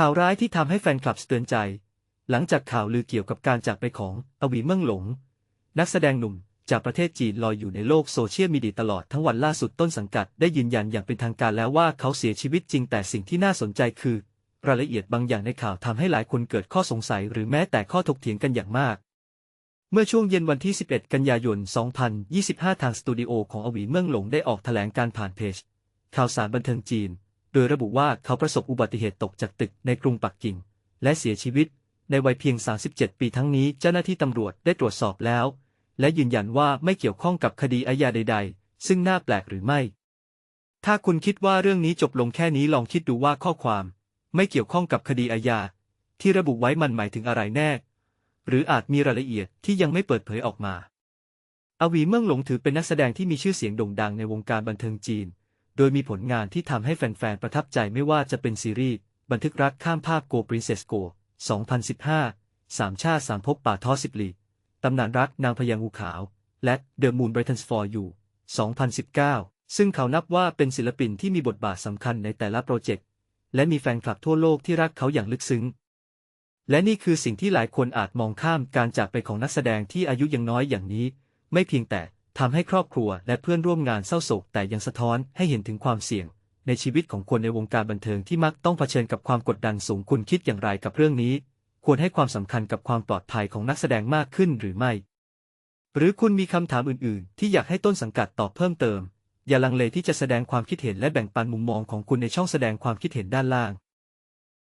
ข่าวร้ายที่ทำให้แฟนคลับสะเตือนใจ หลังจากข่าวลือเกี่ยวกับการจากไปของอวีเมืองหลง นักแสดงหนุ่มจากประเทศจีนลอยอยู่ในโลกโซเชียลมีเดียตลอดทั้งวันล่าสุดต้นสังกัดได้ยืนยันอย่างเป็นทางการแล้วว่าเขาเสียชีวิตจริงแต่สิ่งที่น่าสนใจคือ รายละเอียดบางอย่างในข่าวทำให้หลายคนเกิดข้อสงสัย หรือแม้แต่ข้อถกเถียงกันอย่างมาก เมื่อช่วงเย็นวันที่ 11 กันยายน 2025 ทางสตูดิโอของอวีเมืองหลงได้ออกแถลงการผ่านเพจข่าวสารบันเทิงจีน ดยระบุว่าเขาประสบอุบัติเหตุตกจากตึกในกรุงปักกิ่ง และเสียชีวิต ในวัยเพียง 37 ปีทั้งนี้เจ้าหน้าที่ตำรวจได้ตรวจสอบแล้ว และยืนยันว่าไม่เกี่ยวข้องกับคดีอาญาใด ๆ ซึ่งน่าแปลกหรือไม่ ถ้าคุณคิดว่าเรื่องนี้จบลงแค่นี้ลองคิดดูว่าข้อความ ไม่เกี่ยวข้องกับคดีอาญาที่ระบุไว้มันหมายถึงอะไรแน่ หรืออาจมีรายละเอียดที่ยังไม่เปิดเผยออกมา อวีเมืองหลงถือเป็นนักแสดงที่มีชื่อเสียงโด่งดังในวงการบันเทิงจีน โดยมีผลงานที่ทำให้แฟนๆ ประทับใจไม่ว่าจะเป็นซีรีส์ บันทึกรักข้ามภาคโก Princess Go 2015 สามชาติสามภพป่าทอสิบลีตำนานรักนางพญางูขาว และ The Moon Brightens for You 2019 ซึ่งเขานับว่าเป็นศิลปินที่มีบทบาทสำคัญในแต่ละโปรเจกต์ และมีแฟนคลับทั่วโลกที่รักเขาอย่างลึกซึ้ง และนี่คือสิ่งที่หลายคนอาจมองข้ามการจากไปของนักแสดงที่อายุยังน้อยอย่างนี้ ไม่เพียงแต่ ทำให้ครอบครัวและเพื่อนร่วมงานเศร้าโศกแต่ยังสะท้อนให้เห็นถึงความเสี่ยง ในชีวิตของคนในวงการบันเทิงที่มักต้องเผชิญกับความกดดันสูงคุณคิดอย่างไรกับเรื่องนี้ ควรให้ความสำคัญกับความปลอดภัยของนักแสดงมากขึ้นหรือไม่ หรือคุณมีคำถามอื่น ๆ ที่อยากให้ต้นสังกัดตอบเพิ่มเติม อย่าลังเลที่จะแสดงความคิดเห็นและแบ่งปันมุมมองของคุณในช่องแสดงความคิดเห็นด้านล่าง